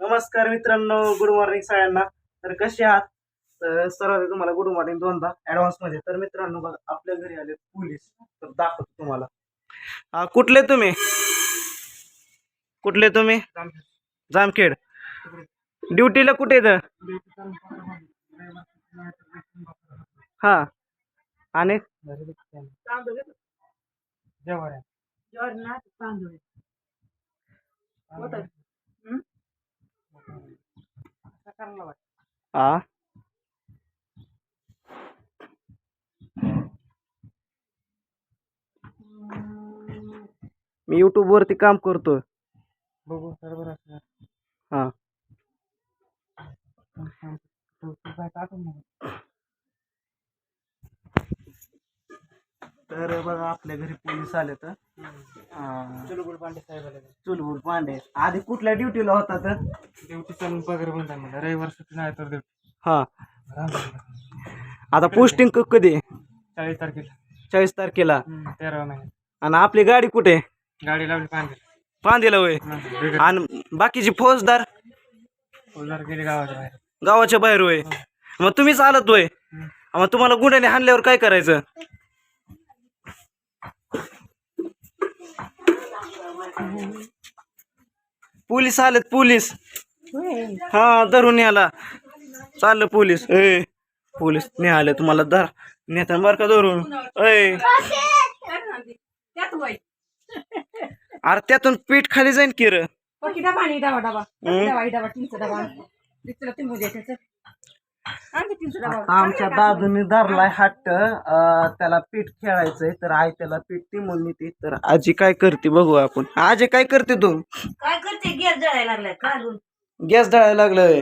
नमस्कार मित्रांनो good morning सगळ्यांना. तर कसे आहात? तर सर्वात तुम्हाला गुड मॉर्निंग दोनदा ऍडव्हान्समध्ये. तर मित्रांनो बघा आपल्या घरी आले पोलीस तर दाखवतो तुम्हाला. हा, कुठले तुम्ही? कुठले तुम्ही? जामखेड. ड्युटीला कुठे येतं? हा. आणि? हा मी युट्यूब वरती काम करतो बघू बरोबर असणार हा. तर बघा आपल्या घरी पोलीस आले तर. चुलबुल पांडे साहेब आले चुलबुल पांडे. आधी कुठल्या ड्युटीला होता तर? ड्युटी चालून पगार बंद आहे मला रविवार सुट्टी नाही तर ड्युटी हा. आता पोस्टिंग कधी? चाळीस तारखेला. चाळीस तारखेला. हम्म, तेरावा महिन्यात आणि आपली गाडी कुठे? गाडी लावली पांढरी पांदेला होय. आणि बाकीची फौजदार? फुलदार गेली गावाच्या बाहेर. गावाच्या बाहेर होय. मग तुम्हीच आलात होय. मग तुम्हाला गुन्ह्याने हाणल्यावर काय करायचं? पोलीस आलेत पोलीस. हा धरून याला चाललं पोलीस. ए पोलीस निघाले तुम्हाला धर. नेता बर का धरून. वय अरे त्यातून पीठ खाली जाईन की आमच्या दादूने धरलाय हट्ट. त्याला पीठ खेळायचंय तर आई त्याला पीठ टिमून नेते. तर आजी काय करते बघू आपण. आजी काय करते तू? काय करते? गॅस जळायला लागलाय गॅस दळायला लागलोय.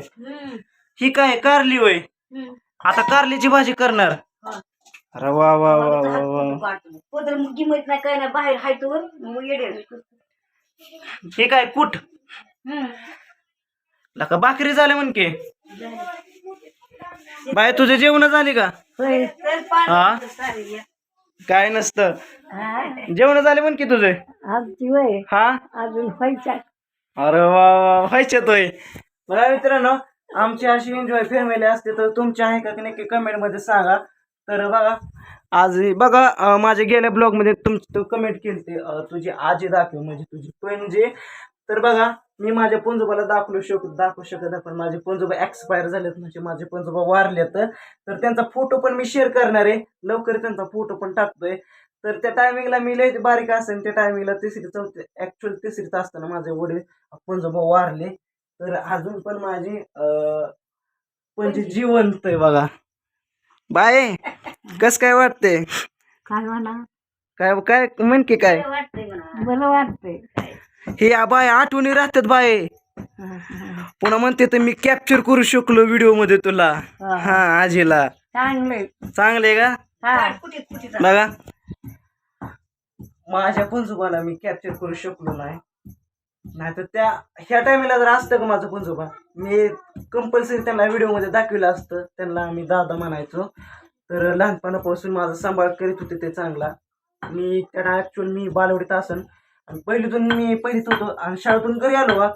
ही काय कारली हम्म. आता कारलीची भाजी करणार. हा. अरे वा वा वा वा वा. पदर मग नाही काय नाही बाहेर हाय तोवर मग येडे हे काय कुठ. लका भाकरी झाले म्हण की. बाय तुझे जेवण झाली का? पाणी हा? काय नसतं. जेवण झाले म्हण की तुझे? हा? अजून व्हायच्या. अरे वा वा व्हायचे तोय. बघा मित्रांनो आमची अशी एन्जॉय फॅमिली असते तर तुमची आहे का की नक्की कमेंटमध्ये सांगा. तर बघा आज बघा माझ्या गेल्या ब्लॉगमध्ये तुम कमेंट केली ते तुझी आजी दाखव म्हणजे तुझी पणजे तर बघा मी माझ्या पंजोबाला दाखवू शक दाखवू शकत नाही पण माझे पंजोबा एक्सपायर झालेत म्हणजे माझे पंजोबा वारलेत. तर त्यांचा फोटो पण मी शेअर करणार आहे. लवकर त्यांचा फोटो पण टाकतोय. तर त्या टायमिंगला मी लय बारीक असेल त्या टायमिंगला तिसरी चौथी ऍक्च्युअल तिसरीत असताना माझे वडील पंजोबा वारले. तर अजून पण माझी अं, म्हणजे जिवंत आहे बघा. बाय कस काय वाटते काय म्हणा? काय काय म्हण की काय? वाटतंय म्हणा. मला वाटतंय. हे आ बाय आठवणी राहतात बाय. पुन्हा म्हणते तर मी कॅप्चर करू शकलो व्हिडिओमध्ये तुला. हा. आजीला. चांगलंय चांगले का? हा. बघा. माझ्या पंजोबाला मी कॅप्चर करू शकलो नाही. नाही तर त्या ह्या टायमिंगला जर असतं का माझं पंजोबा? मी कंपल्सरी त्यांना व्हिडिओमध्ये दाखविलं असतं. त्यांना आम्ही दादा म्हणायचो. तर लहानपणापासून माझा सांभाळ करीत होते ते चांगला. मी त्यांना ॲक्च्युअल मी बालवडीत असन. आणि पहिलीतून मी पहिलीत होतो आणि शाळेतून घरी आलो बा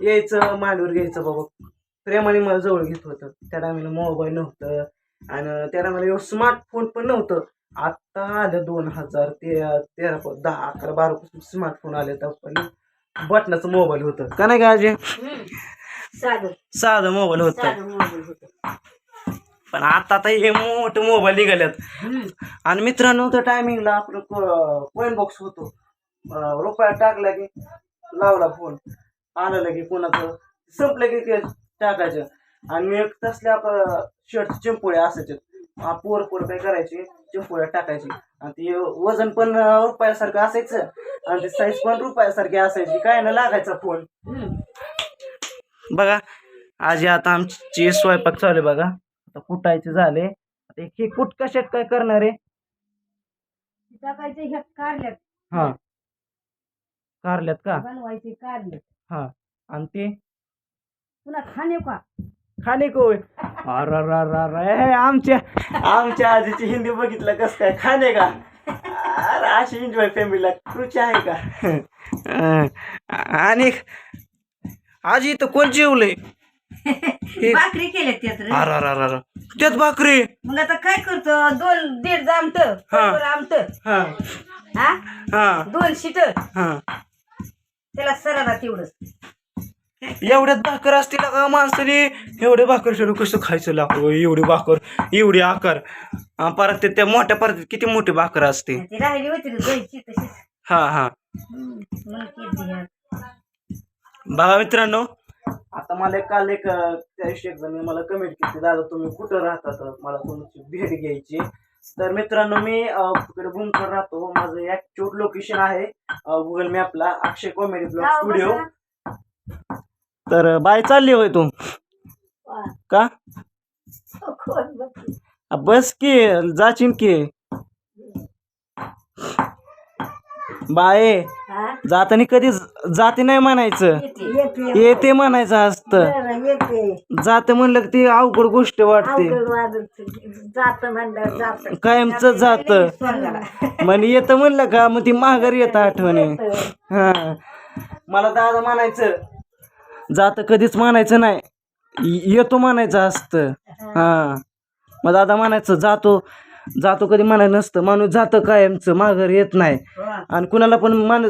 यायचं मांडीवर घ्यायचं बाबा. प्रेमाने मला जवळ घेत होतं. त्या टायमिंगला मोबाईल नव्हतं आणि त्या टायमाला एवढं स्मार्टफोन पण नव्हतं. आता आलं दोन हजार ते तेरा प- दहा अकरा बारा पासून स्मार्टफोन आले तर पहिले बटनाचं मोबाईल होतं. का नाही का आजी? साधं. साधं मोबाईल होतं. साधं मोबाईल होतं. पण आता तर हे मोठे मोबाईल निघाल्यात. आणि मित्रांनो त्या टायमिंगला आपलं कॉइन बॉक्स होतो. रुपया टाकला की लावला फोन. आलं की कोणाचं. संपलं की ते टाकायचं. आणि मी एक तसले आपलं शर्ट चिंपोळे असायचे. पोर पोर काय करायचे? चिंपोळ्या टाकायची. आणि ते वजन पण रुपयासारखं असायचं. आणि ते साईज पण रुपयासारखी असायची. काय ना लागायचा फोन. बघा आजी आता आमची स्वयंपाक चालू आहे बघा. आता कुटायचे झाले. हे कुट कशात काय करणार आहे? टाकायचे ह्या कारल्यात हा. कारल्यात का? बनवायचे कारले. हा. आणि ते? पुन्हा खाणे का? खाणे कोय? अरे आमच्या आमच्या आजीची हिंदी बघितलं कस काय? खाणे का? अरे अशी एन्जॉय फॅमिलीला कृची आहे का? अं, आणि आजी इथं कोण जेवलंय? हे- भाकरी केल्या त्यात रे. अर अर अर त्यात भाकरी? मग आता काय करतो? दोन दीड आमट आमट. हा. हा हा. दोन शीट. हा. त्याला सराला तेवढंच. एवढ्यात भाकर असतील का माणसाने एवढे भाकर सोडून कसं खायचं लागतो एवढी भाकर एवढी आकार. परत ते त्या मोठ्या परत किती मोठी भाकर असते? ती राहिली होती रे जायची तशीच. हा हा. हम्म, मग केली ह्या. बघा मित्रांनो. आता मला एक काल एक अं, त्या दिवशी एक जण मला कमेंट केली दादा तुम्ही कुठं राहता? तर मला तुमची भेट घ्यायची? तर मित्रांनो मी तिकडे भूमकर राहतो माझं ऍक्च्युअल लोकेशन आहे गुगल मॅपला अक्षय कॉमेडी ब्लॉग स्टुडिओ. तर बाय चालली होय तू. का? आ, बस की जाचीन की बाय हा? जाताना कधी जाते नाही म्हणायचं. येते. म्हणायचं असतं. जाते म्हणलं की ती अवघड गोष्ट वाटते. अवघड वाजत जात म्हणलं जात. कायमच जात. म्हणे येतं म्हणलं का? मग ती माघारी येतं आठवणी. हा. मला दादा म्हणायचं जात कधीच म्हणायचं नाही. येतो म्हणायचं असतं. हा. मग दादा म्हणायचं जातो. जातो कधी म्हणायचं नसतं. माणूस जातं कायमचं. माघार येत नाही. आणि कुणाला पण मान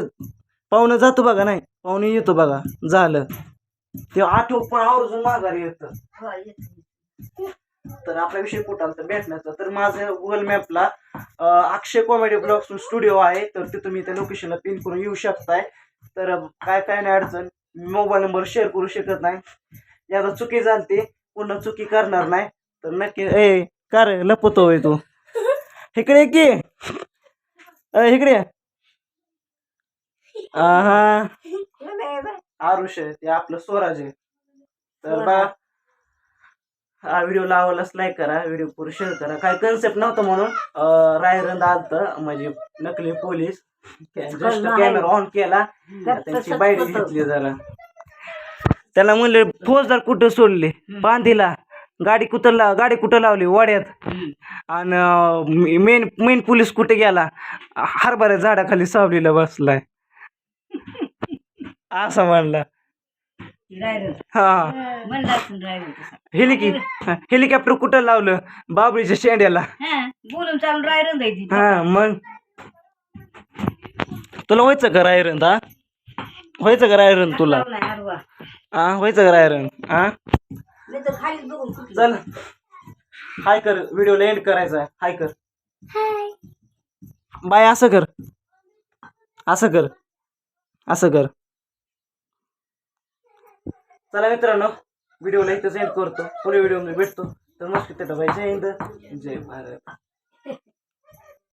पाहुणं जातो बघा नाही पाहुणे येतो बघा झालं. ते आठव पण आवर्जून माघारी येतं. तर आपला विषय कुठं आला? तर भेटण्याचा. तर माझं गुगल मॅपला अक्षय कॉमेडी ब्लॉग स्टुडिओ आहे. तर ते तुम्ही त्या लोकेशनला पिन करून येऊ शकताय. तर काय काय नाही अडचण. मोबाईल नंबर शेअर करू शकत नाही. याचा चुकी झालते. पुन्हा चुकी करणार नाही. तर नक्की ए कार लपतोय तू. इकडे की. इकडे आहा. आरुष आहे ते आपलं स्वराज आहे. तर बा हा व्हिडिओ आवडलाच लाईक करा व्हिडिओ पूर्ण शेअर करा. काय कन्सेप्ट नव्हतं म्हणून रायरंद आलतं म्हणजे नकली पोलीस. जस्ट कॅमेरा ऑन केला त्यांची बाईट घेतली जरा. त्याला म्हणले फौजदार कुठं सोडले? बांधीला. गाडी कुठं ला गाडी कुठं लावली? वाड्यात. आणि मेन मेन पोलीस कुठे गेला? हरभऱ्या झाडाखाली सावलीला बसलाय. असं म्हणला. हा. हेलिकी हेलिकॉप्टर कुठं लावलं? बाबळीच्या शेंड्याला. हा, बोलून चालून राहिलं जायची हा मग? तुला व्हायचं का रायरन हा व्हायचं का रायरन तुला? हा व्हायचं का रायरन हा. चल. हाय कर. व्हिडिओला एंड करायचा हाय कर. बाय असं कर. असं कर. असं कर. चला मित्रांनो व्हिडिओला इथंच एंड करतो. पुढे व्हिडिओ भेटतो. तर मस्त तिथं बाई. जय हिंद. जय भारत.